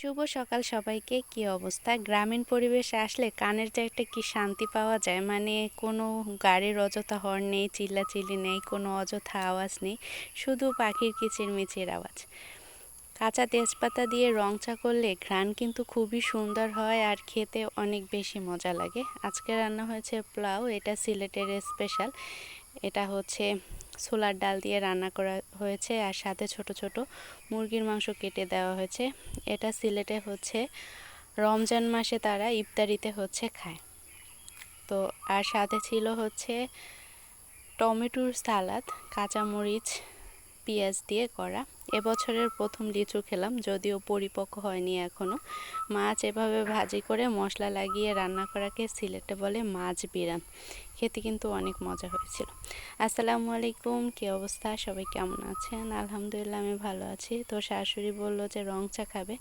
শুভ সকাল সবাইকে। কি অবস্থা? গ্রামীণ পরিবেশে আসলে কানের যে একটা কি শান্তি পাওয়া যায় মানে কোনো গাড়ির অযথা হর্ন নেই, চিল্লাচিল্লি নেই, কোনো অযথা আওয়াজ নেই, শুধু পাখির কিচিরমিচির আওয়াজ। কাঁচা তেজপাতা দিয়ে রং চা করলে ঘ্রাণ কিন্তু খুবই সুন্দর হয় আর খেতে অনেক বেশি মজা লাগে। আজকে রান্না হয়েছে পোলাও, এটা সিলেটের স্পেশাল। এটা হচ্ছে ছোলার ডাল দিয়ে রান্না করা হয়েছে আর সাথে ছোট ছোট মুরগির মাংস কেটে দেওয়া হয়েছে। এটা সিলেটে হচ্ছে, রমজান মাসে তারা ইফতারিতে হচ্ছে খায়। তো আর সাথে ছিল হচ্ছে টমেটোর সালাদ, কাঁচামরিচ, পেঁয়াজ দিয়ে করা। এবছরের প্রথম লিচু খেলাম, যদিও পরিপক্ক হয়নি এখনও মাছ এভাবে ভাজি করে মশলা লাগিয়ে রান্না করাকে সিলেটে বলে মাছ বিরান খেতে কিন্তু অনেক মজা হয়েছিল। আসসালামু আলাইকুম, কী অবস্থা? সবাই কেমন আছেন? আলহামদুলিল্লাহ, আমি ভালো আছি। তো শাশুড়ি বলল যে রং চা খাবে,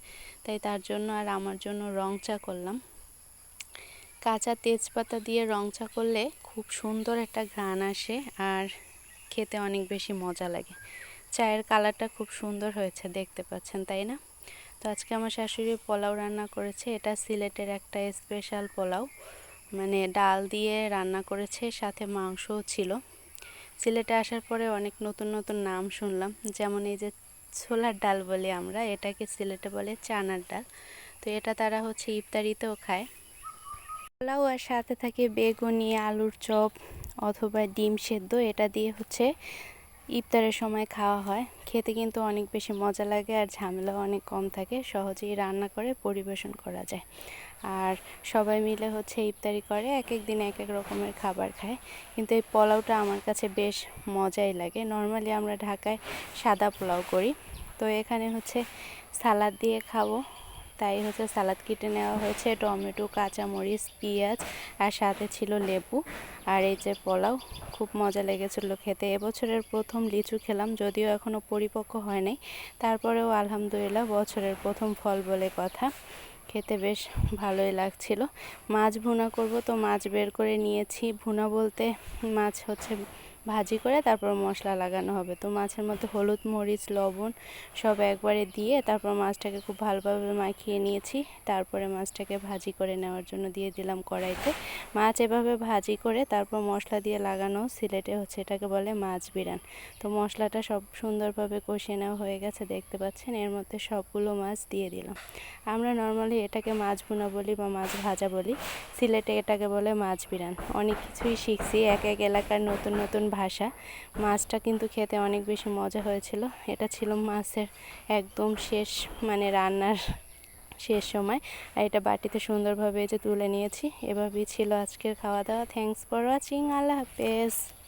তাই তার জন্য আর আমার জন্য রং চা করলাম। কাঁচা তেজপাতা দিয়ে রং চা করলে খুব সুন্দর একটা ঘ্রাণ আসে আর খেতে অনেক বেশি মজা লাগে। চায়ের কালারটা খুব সুন্দর হয়েছে, দেখতে পাচ্ছেন, তাই না? তো আজকে আমার শাশুড়ি পোলাও রান্না করেছে, এটা সিলেটের একটা স্পেশাল পোলাও। মানে ডাল দিয়ে রান্না করেছে, সাথে মাংসও ছিল। সিলেটে আসার পরে অনেক নতুন নতুন নাম শুনলাম, যেমন এই যে ছোলার ডাল বলি আমরা, এটাকে সিলেটে বলে চানার ডাল। তো এটা তারা হচ্ছে ইফতারিতেও খায়। পোলাও আর সাথে থাকে বেগুনি, আলুর চপ অথবা ডিম সেদ্ধ, এটা দিয়ে হচ্ছে ইফতারের সময় খাওয়া হয়। খেতে কিন্তু অনেক বেশি মজা লাগে আর ঝামেলাও অনেক কম থাকে। সহজেই রান্না করে পরিবেশন করা যায়। আর সবাই মিলে হচ্ছে ইফতারি করে এক এক দিন এক এক রকমের খাবার খায়। কিন্তু এই পোলাওটা আমার কাছে বেশ মজাই লাগে। নর্মালি আমরা ঢাকায় সাদা পোলাও করি। তো এখানে হচ্ছে সালাদ দিয়ে খাব। তাই হচ্ছে সালাদ কেটে নেওয়া হয়েছে, টমেটো, কাঁচামরিচ, পেঁয়াজ আর সাথে ছিল লেবু। আর এই যে পোলাও, খুব মজা লেগেছিলো খেতে। এবছরের প্রথম লিচু খেলাম, যদিও এখনও পরিপক্ক হয় নাই। তারপরেও আলহামদুলিল্লাহ বছরের প্রথম ফল বলে কথা। খেতে বেশ ভালোই লাগছিল। মাছ ভুনা করব তো মাছ বের করে নিয়েছি। ভুনা বলতে মাছ হচ্ছে ভাজি করে তারপর মশলা লাগানো হবে। তো মাছের মধ্যে হলুদ, মরিচ, লবণ সব একবারে দিয়ে তারপর মাছটাকে খুব ভালোভাবে মাখিয়ে নিয়েছি। তারপরে মাছটাকে ভাজি করে নেওয়ার জন্য দিয়ে দিলাম কড়াইতে। মাছ এভাবে ভাজি করে তারপর মশলা দিয়ে লাগানো সিলেটে হচ্ছে এটাকে বলে মাছ বিরান। তো মশলাটা সব সুন্দরভাবে কষিয়ে নেওয়া হয়ে গেছে, দেখতে পাচ্ছেন? এর মধ্যে সবগুলো মাছ দিয়ে দিলাম। আমরা নর্মালি এটাকে মাছ ভুনা বলি বা মাছ ভাজা বলি। সিলেটে এটাকে বলে মাছ বিরান। অনেক কিছুই শিখছি, এক এক এলাকার নতুন নতুন ভাষা। মাছটা কিন্তু খেতে অনেক বেশি মজা হয়েছিল। এটা ছিল মাছের একদম শেষ মানে রান্নার শেষ সময়। আর এটা বাটিতে সুন্দরভাবে যে তুলে নিয়েছি। এভাবেই ছিল আজকের খাওয়া দাওয়া। থ্যাংকস ফর ওয়াচিং আল্লাহ হাফেজ।